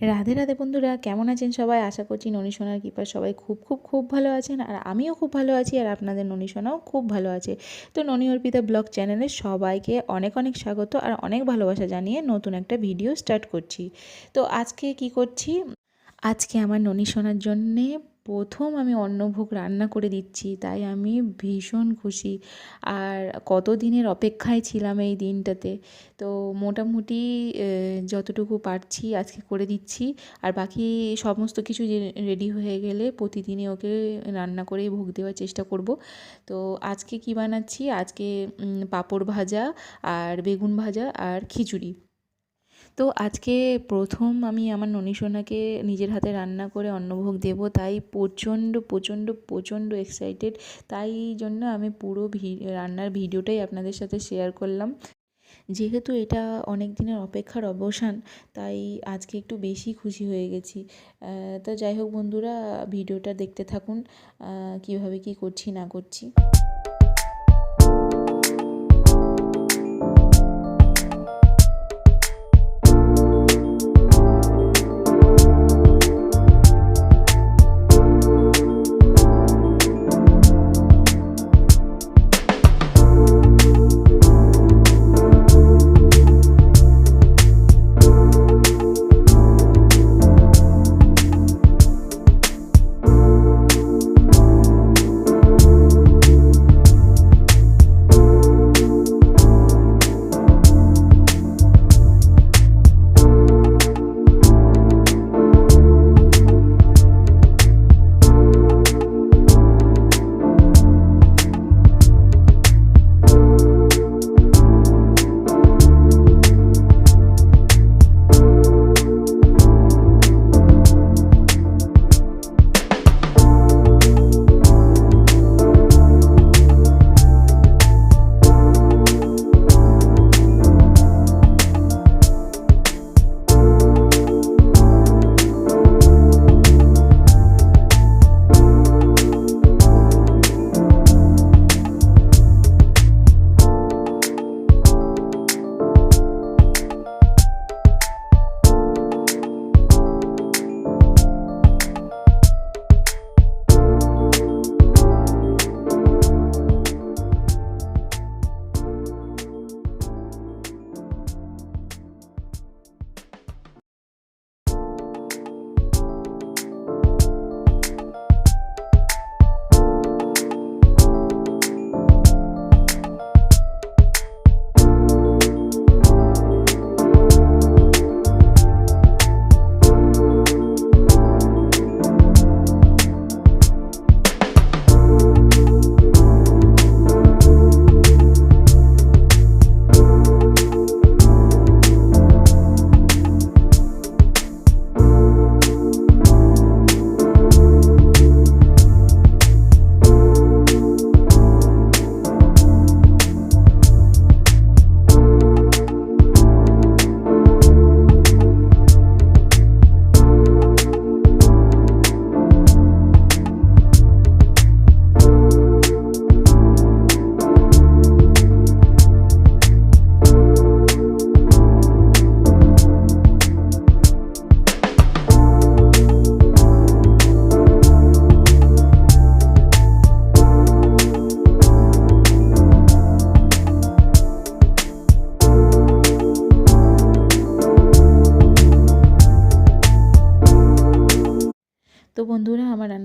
রাধে রাধে বন্ধুরা, কেমন আছেন সবাই? আশা করছি ননি সোনার কৃপায় সবাই খুব খুব খুব ভালো আছেন আর আমিও খুব ভালো আছি আর আপনাদের ননি সোনাও খুব ভালো আছে। তো ননী অর্পিতা ব্লগ চ্যানেলে সবাইকে অনেক অনেক স্বাগত আর অনেক ভালোবাসা জানিয়ে নতুন একটা ভিডিও স্টার্ট করছি। তো আজকে কি করছি? আজকে আমার ননী সোনার জন্যে প্রথম আমি অন্নভোগ রান্না করে দিচ্ছি, তাই আমি ভীষণ খুশি। আর কত দিনের অপেক্ষায় ছিলাম এই দিনটাতে? তো মোটামুটি যতটুকু পারছি আজকে করে দিচ্ছি। আর বাকি সমস্ত কিছু রেডি হয়ে গেলে প্রতিদিনই ওকে রান্না করেই ভোগ দেওয়ার চেষ্টা করব। তো আজকে কি বানাচ্ছি? আজকে পাঁপড় ভাজা আর বেগুন ভাজা আর খিচুড়ি। তো আজকে প্রথম আমি আমার ননী সোনাকে নিজের হাতে রান্না করে অন্নভোগ দেব, তাই প্রচণ্ড প্রচণ্ড প্রচণ্ড এক্সাইটেড তাই জন্য আমি পুরো রান্নার ভিডিওটাই আপনাদের সাথে শেয়ার করলাম। যেহেতু এটা অনেক দিনের অপেক্ষার অবসান, তাই আজকে একটু বেশি খুশি হয়ে গেছি। তো যাই হোক বন্ধুরা, ভিডিওটা দেখতে থাকুন কীভাবে কি করছি না করছি।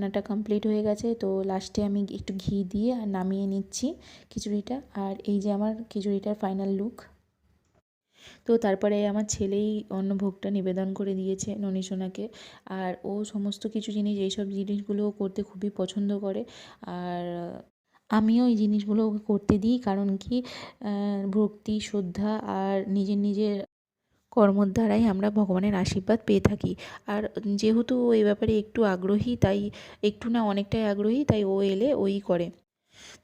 রান্নাটা কমপ্লিট হয়ে গেছে, তো লাস্টে আমি একটু ঘি দিয়ে আর নামিয়ে নিচ্ছি খিচুড়িটা। আর এই যে আমার খিচুড়িটার ফাইনাল লুক তো তারপরে আমার ছেলেই অন্নভোগটা নিবেদন করে দিয়েছে ননীসোনাকে আর ও সমস্ত কিছু জিনিস, এইসব জিনিসগুলো করতে খুবই পছন্দ করে। আর আমিও এই জিনিসগুলো ওকে করতে দিই, কারণ কি ভক্তি, শ্রদ্ধা, আর নিজের নিজের কর্মর দ্বারাই আমরা ভগবানের আশীর্বাদ পেয়ে থাকি। আর যেহেতু ও এই ব্যাপারে একটু আগ্রহী, তাই একটু না অনেকটাই আগ্রহী, তাই ও এলে ওই করে।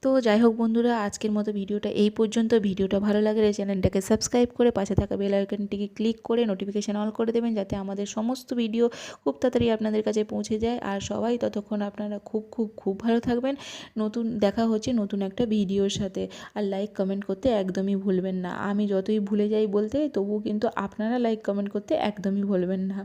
তো যাই হোক বন্ধুরা, আজকের মতো ভিডিওটা এই পর্যন্ত। ভিডিওটা ভালো লাগলে চ্যানেলটাকে সাবস্ক্রাইব করে পাশে থাকা বেল আইকনটিকে ক্লিক করে নোটিফিকেশান অল করে দেবেন যাতে আমাদের সমস্ত ভিডিও খুব তাড়াতাড়ি আপনাদের কাছে পৌঁছে যায়। আর সবাই ততক্ষণ আপনারা খুব খুব খুব ভালো থাকবেন। নতুন, দেখা হচ্ছে নতুন একটা ভিডিওর সাথে। আর লাইক কমেন্ট করতে একদমই ভুলবেন না। আমি যতই ভুলে যাই বলতে, তবুও কিন্তু আপনারা লাইক কমেন্ট করতে একদমই ভুলবেন না।